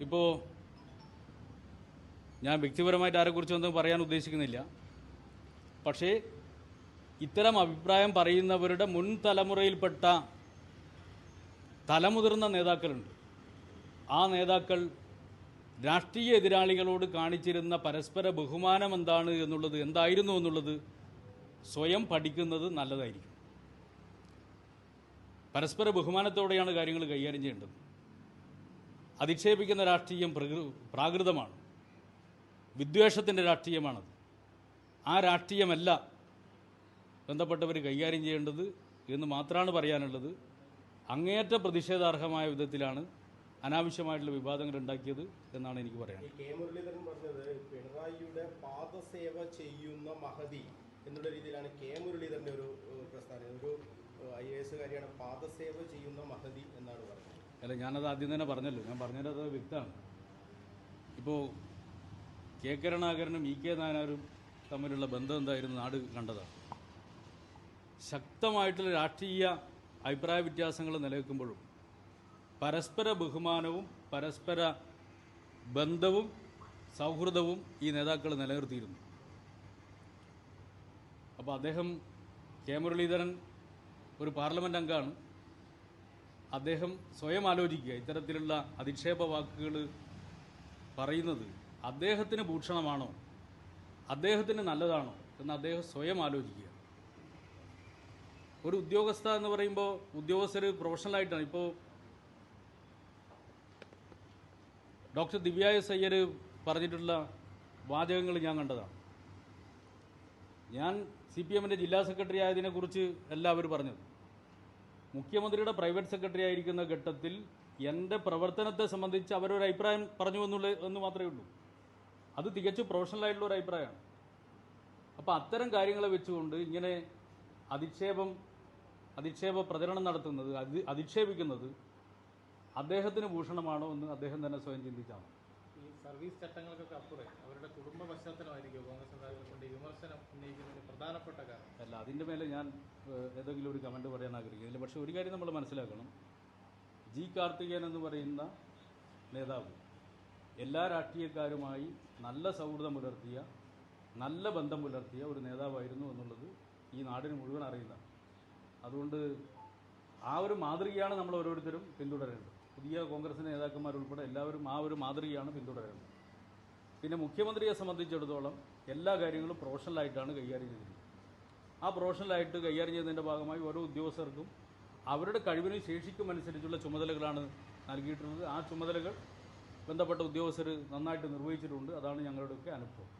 ഇപ്പോൾ ഞാൻ വ്യക്തിപരമായിട്ട് ആരെക്കുറിച്ചൊന്നും പറയാൻ ഉദ്ദേശിക്കുന്നില്ല. പക്ഷേ ഇത്തരം അഭിപ്രായം പറയുന്നവരുടെ മുൻ തലമുറയിൽപ്പെട്ട തലമുതിർന്ന നേതാക്കളുണ്ട്. ആ നേതാക്കൾ രാഷ്ട്രീയ എതിരാളികളോട് കാണിച്ചിരുന്ന പരസ്പര ബഹുമാനം എന്താണ് എന്നുള്ളത് എന്തായിരുന്നു എന്നുള്ളത് സ്വയം പഠിക്കുന്നത് നല്ലതായിരിക്കും. പരസ്പര ബഹുമാനത്തോടെയാണ് കാര്യങ്ങൾ കൈകാര്യം ചെയ്യേണ്ടത്. അധിക്ഷേപിക്കുന്ന രാഷ്ട്രീയം പ്രകൃ- പ്രാകൃതമാണ്. വിദ്വേഷത്തിന്റെ രാഷ്ട്രീയമാണത്. ആ രാഷ്ട്രീയമല്ല ബന്ധപ്പെട്ടവർ കൈകാര്യം ചെയ്യേണ്ടത് എന്ന് മാത്രമാണ് പറയാനുള്ളത്. അങ്ങേയറ്റ പ്രതിഷേധാർഹമായ വിധത്തിലാണ് അനാവശ്യമായിട്ടുള്ള വിവാദങ്ങൾ ഉണ്ടാക്കിയത് എന്നാണ് എനിക്ക് പറയാനുള്ളത്. കെ മുരളീധരൻ പറഞ്ഞത് പിണറായിയുടെ പാദസേവ ചെയ്യുന്ന മഹതി എന്നുള്ള രീതിയിലാണ് കെ മുരളീധരന്റെ ഒരു പ്രസ്താവന ഒരു ഐ എ കാര്യമാണ് പാദസേവ ചെയ്യുന്ന മഹതി എന്നാണ് പറഞ്ഞത്. അല്ല ഞാനത് ആദ്യം തന്നെ പറഞ്ഞല്ലോ. ഞാൻ പറഞ്ഞത് അത് വ്യക്തമാണ്. ഇപ്പോൾ കെ കരുണാകരനും ഇ കെ നായനാരും തമ്മിലുള്ള ബന്ധം എന്തായിരുന്നു? നാട് കണ്ടതാണ്. ശക്തമായിട്ടുള്ള രാഷ്ട്രീയ അഭിപ്രായ വ്യത്യാസങ്ങൾ നിലനിൽക്കുമ്പോഴും പരസ്പര ബഹുമാനവും പരസ്പര ബന്ധവും സൗഹൃദവും ഈ നേതാക്കൾ നിലനിർത്തിയിരുന്നു. അപ്പോൾ അദ്ദേഹം കെ മുരളീധരൻ ഒരു പാർലമെന്റ് അംഗമാണ്. അദ്ദേഹം സ്വയം ആലോചിക്കുക. ഇത്തരത്തിലുള്ള അധിക്ഷേപ വാക്കുകൾ പറയുന്നത് അദ്ദേഹത്തിന് ഭൂഷണമാണോ? അദ്ദേഹത്തിന് നല്ലതാണോ? എന്ന് അദ്ദേഹം സ്വയം ആലോചിക്കുക. ഒരു ഉദ്യോഗസ്ഥ എന്ന് പറയുമ്പോൾ ഉദ്യോഗസ്ഥർ പ്രൊഫഷണലായിട്ടാണ് ഇപ്പോൾ ഡോക്ടർ ദിവ്യായ സയ്യർ പറഞ്ഞിട്ടുള്ള വാചകങ്ങൾ ഞാൻ കണ്ടതാണ് ഞാൻ സി പി എമ്മിന്റെ ജില്ലാ സെക്രട്ടറി ആയതിനെക്കുറിച്ച് എല്ലാവരും പറഞ്ഞത്. മുഖ്യമന്ത്രിയുടെ പ്രൈവറ്റ് സെക്രട്ടറി ആയിരിക്കുന്ന ഘട്ടത്തിൽ എന്റെ പ്രവർത്തനത്തെ സംബന്ധിച്ച് അവരൊരു അഭിപ്രായം പറഞ്ഞു എന്നുള്ള എന്ന് മാത്രമേ ഉള്ളൂ. അത് തികച്ചും പ്രൊഫഷണലായിട്ടുള്ള ഒരു അഭിപ്രായമാണ്. അപ്പോൾ അത്തരം കാര്യങ്ങളെ വെച്ചുകൊണ്ട് ഇങ്ങനെ അധിക്ഷേപം അധിക്ഷേപ പ്രചരണം നടത്തുന്നത് അധി അധിക്ഷേപിക്കുന്നത് അദ്ദേഹത്തിന് ഭൂഷണമാണോ എന്ന് അദ്ദേഹം തന്നെ സ്വയം ചിന്തിച്ചാണ് ഈ സർവീസ് ചട്ടങ്ങൾക്കൊക്കെ അപ്പുറം അവരുടെ കുടുംബ പശ്ചാത്തലമായിരിക്കും. കോൺഗ്രസ് നേതാക്കളെ കൊണ്ട് വിമർശനം ഉന്നയിക്കുന്നതിന് പ്രധാനപ്പെട്ട കാരണം. അല്ല അതിന്റെ മേലെ ഞാൻ ഏതെങ്കിലും ഒരു കമന്റ് പറയാൻ ആഗ്രഹിക്കുന്നില്ല പക്ഷേ ഒരു കാര്യം നമ്മൾ മനസ്സിലാക്കണം. ജി കാർത്തികേയൻ എന്ന് പറയുന്ന നേതാവ് എല്ലാ രാഷ്ട്രീയക്കാരുമായി നല്ല സൗഹൃദം പുലർത്തിയ നല്ല ബന്ധം പുലർത്തിയ ഒരു നേതാവായിരുന്നു എന്നുള്ളത് ഈ നാടിന് മുഴുവൻ അറിയുന്നതാണ്. അതുകൊണ്ട് ആ ഒരു മാതൃകയാണ് നമ്മൾ ഓരോരുത്തരും പിന്തുടരേണ്ടത്. പുതിയ കോൺഗ്രസ് നേതാക്കന്മാരുൾപ്പെടെ എല്ലാവരും ആ ഒരു മാതൃകയാണ് പിന്തുടരുന്നത്. പിന്നെ മുഖ്യമന്ത്രിയെ സംബന്ധിച്ചിടത്തോളം എല്ലാ കാര്യങ്ങളും പ്രൊഫഷണലായിട്ടാണ് കൈകാര്യം ചെയ്തിരുന്നത് ആ പ്രൊഫഷണലായിട്ട് കൈകാര്യം ചെയ്യുന്നതിന്റെ ഭാഗമായി ഓരോ ഉദ്യോഗസ്ഥർക്കും അവരുടെ കഴിവിനും ശേഷിക്കും അനുസരിച്ചുള്ള ചുമതലകളാണ് നൽകിയിട്ടുള്ളത്. ആ ചുമതലകൾ ബന്ധപ്പെട്ട ഉദ്യോഗസ്ഥർ നന്നായിട്ട് നിർവഹിച്ചിട്ടുണ്ട്. അതാണ് ഞങ്ങളുടെയൊക്കെ അനുഭവം.